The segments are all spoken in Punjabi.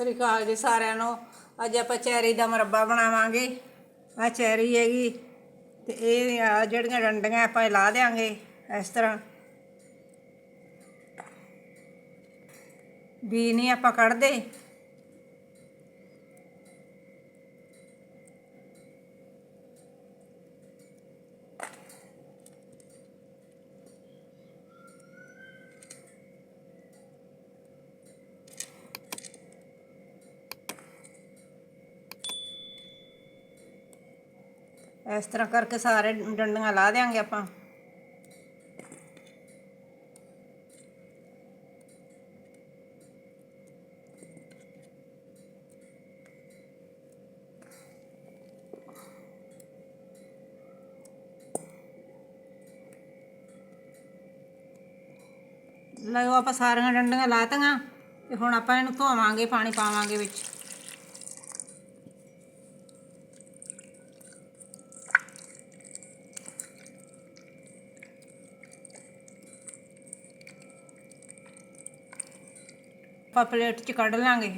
ਸ੍ਰੀ ਅਕਾਲ ਜੀ ਸਾਰਿਆਂ ਨੂੰ। ਅੱਜ ਆਪਾਂ ਚੈਰੀ ਦਾ ਮੁਰੱਬਾ ਬਣਾਵਾਂਗੇ। ਆ ਚੈਰੀ ਹੈਗੀ ਤੇ ਇਹ ਆ ਜਿਹੜੀਆਂ ਡੰਡੀਆਂ ਆਪਾਂ ਇਹ ਲਾ ਦੇਾਂਗੇ ਇਸ ਤਰ੍ਹਾਂ। ਵੀ ਨਹੀਂ ਆਪਾਂ ਕੱਢਦੇ। ਇਸ ਤਰ੍ਹਾਂ ਕਰਕੇ ਸਾਰੇ ਡੰਡੀਆਂ ਲਾ ਦੇਾਂਗੇ ਆਪਾਂ। ਲਓ ਆਪਾਂ ਸਾਰੀਆਂ ਡੰਡੀਆਂ ਲਾਤੀਆਂ ਤੇ ਹੁਣ ਆਪਾਂ ਇਹਨੂੰ ਧੋਵਾਂਗੇ, ਪਾਣੀ ਪਾਵਾਂਗੇ ਵਿੱਚ। ਆਪਾਂ ਪਲੇਟ 'ਚ ਕੱਢ ਲਾਂਗੇ।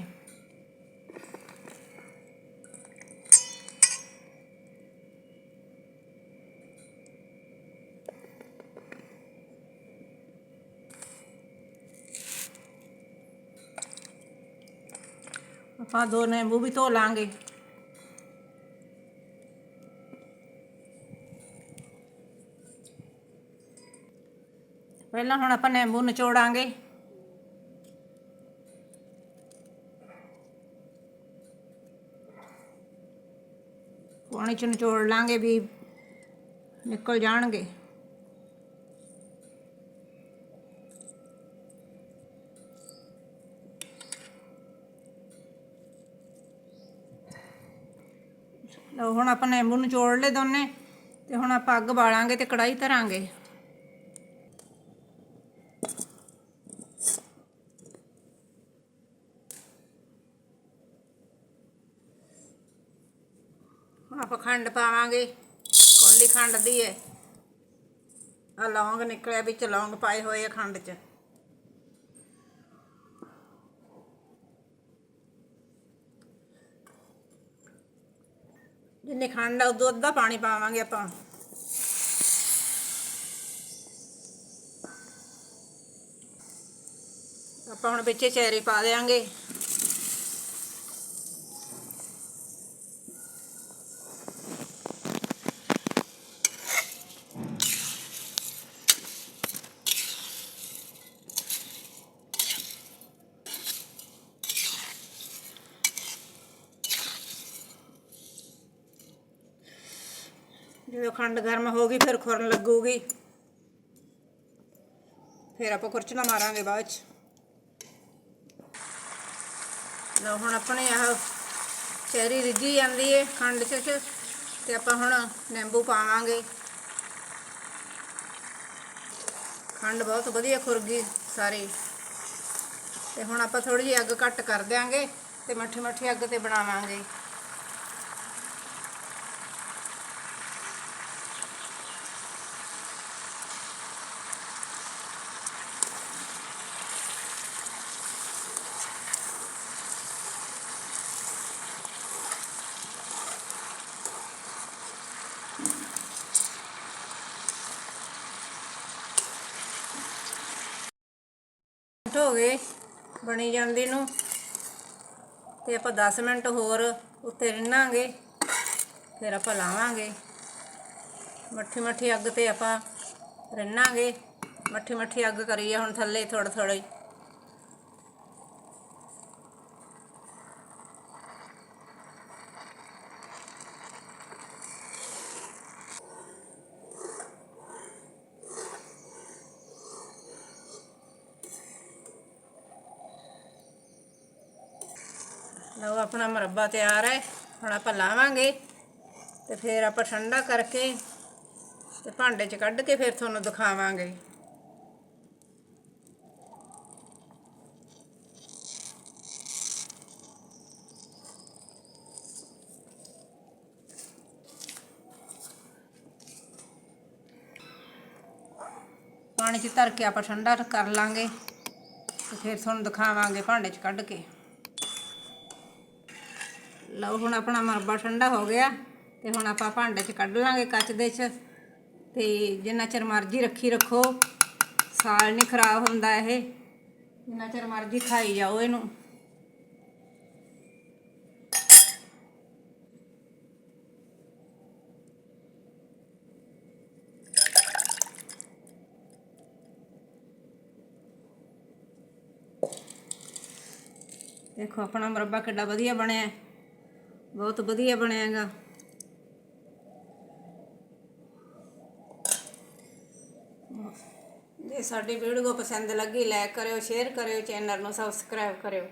ਆਪਾਂ ਦੋ ਨਿੰਬੂ ਵੀ ਧੋ ਲਾਂਗੇ। ਪਹਿਲਾਂ ਹੁਣ ਆਪਾਂ ਨਿੰਬੂ ਨਿਚੋੜਾਂਗੇ। ਪਾਣੀ ਚ ਨਿਚੋੜ ਲਾਂਗੇ ਵੀ ਨਿਕਲ ਜਾਣਗੇ। ਲਓ ਹੁਣ ਆਪਾਂ ਨਿੰਬੂ ਨਿਚੋੜ ਲਏ ਦੋਨੇ ਤੇ ਹੁਣ ਆਪਾਂ ਅੱਗ ਬਾਲਾਂਗੇ ਤੇ ਕੜਾਈ ਧਰਾਂਗੇ। ਆਪਾਂ ਖੰਡ ਪਾਵਾਂਗੇ। ਕੋਲੀ ਖੰਡ ਦੀ ਹੈ ਆ ਲੌਂਗ ਨਿਕਲਿਆ ਵਿੱਚ ਲੌਂਗ ਪਾਏ ਹੋਏ ਆ ਖੰਡ 'ਚ। ਜਿੰਨੇ ਖੰਡ ਆ ਉਦੋਂ ਅੱਧਾ ਪਾਣੀ ਪਾਵਾਂਗੇ ਆਪਾਂ। ਆਪਾਂ ਹੁਣ ਵਿੱਚ ਚੈਰੀ ਪਾ ਦੇਾਂਗੇ ਜਦੋਂ ਖੰਡ ਗਰਮ ਹੋ ਗਈ, ਫਿਰ ਖੁਰਨ ਲੱਗੂਗੀ। ਫਿਰ ਆਪਾਂ ਖੁਰਚਣਾ ਮਾਰਾਂਗੇ ਬਾਅਦ ਚ। ਲਓ, ਹੁਣ ਆਪਣੇ ਆਹ ਚੈਰੀ ਰਿੱਝੀ ਜਾਂਦੀ ਏ ਖੰਡ ਚ ਚ। ਤੇ ਆਪਾਂ ਹੁਣ ਨਿੰਬੂ ਪਾਵਾਂਗੇ। ਖੰਡ ਬਹੁਤ ਵਧੀਆ ਖੁਰ ਗਈ ਸਾਰੀ। ਤੇ ਹੁਣ ਆਪਾਂ ਥੋੜੀ ਜਿਹੀ ਅੱਗ ਘੱਟ ਕਰ ਦਿਆਂਗੇ ਤੇ ਮੱਠੀ ਮੱਠੀ ਅੱਗ ਤੇ ਬਣਾਵਾਂਗੇ। ਮਿੰਟ ਹੋ ਗਏ ਬਣੀ ਜਾਂਦੀ ਨੂੰ। ਤੇ ਆਪਾਂ 10 ਮਿੰਟ ਹੋਰ ਉੱਤੇ ਰਿੰਨਾਂਗੇ, ਫਿਰ ਆਪਾਂ ਲਾਵਾਂਗੇ। ਮੱਠੀ ਮੱਠੀ ਅੱਗ ਤੇ ਆਪਾਂ ਰਿੰਨਾਂਗੇ। ਮੱਠੀ ਮੱਠੀ ਅੱਗ ਕਰੀਏ ਹੁਣ ਥੱਲੇ ਥੋੜਾ ਥੋੜਾ ਲਓ, ਆਪਣਾ ਮੁਰੱਬਾ ਤਿਆਰ ਹੈ। ਹੁਣ ਆਪਾਂ ਲਾਵਾਂਗੇ ਤੇ ਫਿਰ ਆਪਾਂ ਠੰਡਾ ਕਰਕੇ ਤੇ ਭਾਂਡੇ 'ਚ ਕੱਢ ਕੇ ਫਿਰ ਤੁਹਾਨੂੰ ਦਿਖਾਵਾਂਗੇ। ਪਾਣੀ 'ਚ ਧਰ ਕੇ ਆਪਾਂ ਠੰਡਾ ਕਰ ਲਾਂਗੇ ਤੇ ਫਿਰ ਤੁਹਾਨੂੰ ਦਿਖਾਵਾਂਗੇ ਭਾਂਡੇ 'ਚ ਕੱਢ ਕੇ। ਲਓ, ਹੁਣ ਆਪਣਾ ਮਰਬਾ ਠੰਡਾ ਹੋ ਗਿਆ ਤੇ ਹੁਣ ਆਪਾਂ ਭਾਂਡੇ 'ਚ ਕੱਢ ਲਾਂਗੇ ਕੱਚ ਦੇ 'ਚ। ਤੇ ਜਿੰਨਾ ਚਿਰ ਮਰਜ਼ੀ ਰੱਖੀ ਰੱਖੋ, ਸਾਲ ਨਹੀਂ ਖਰਾਬ ਹੁੰਦਾ ਇਹ। ਜਿੰਨਾ ਚਿਰ ਮਰਜ਼ੀ ਖਾਈ ਜਾਓ ਇਹਨੂੰ। ਦੇਖੋ, ਆਪਣਾ ਮੁਰੱਬਾ ਕਿੱਡਾ ਵਧੀਆ ਬਣਿਆ। ਬਹੁਤ ਵਧੀਆ ਬਣਿਆ ਹੈਗਾ ਜੇ ਸਾਡੀ ਵੀਡੀਓ ਪਸੰਦ ਲੱਗੀ ਲਾਈਕ ਕਰਿਓ ਸ਼ੇਅਰ ਕਰਿਓ ਚੈਨਲ ਨੂੰ ਸਬਸਕ੍ਰਾਈਬ ਕਰਿਓ।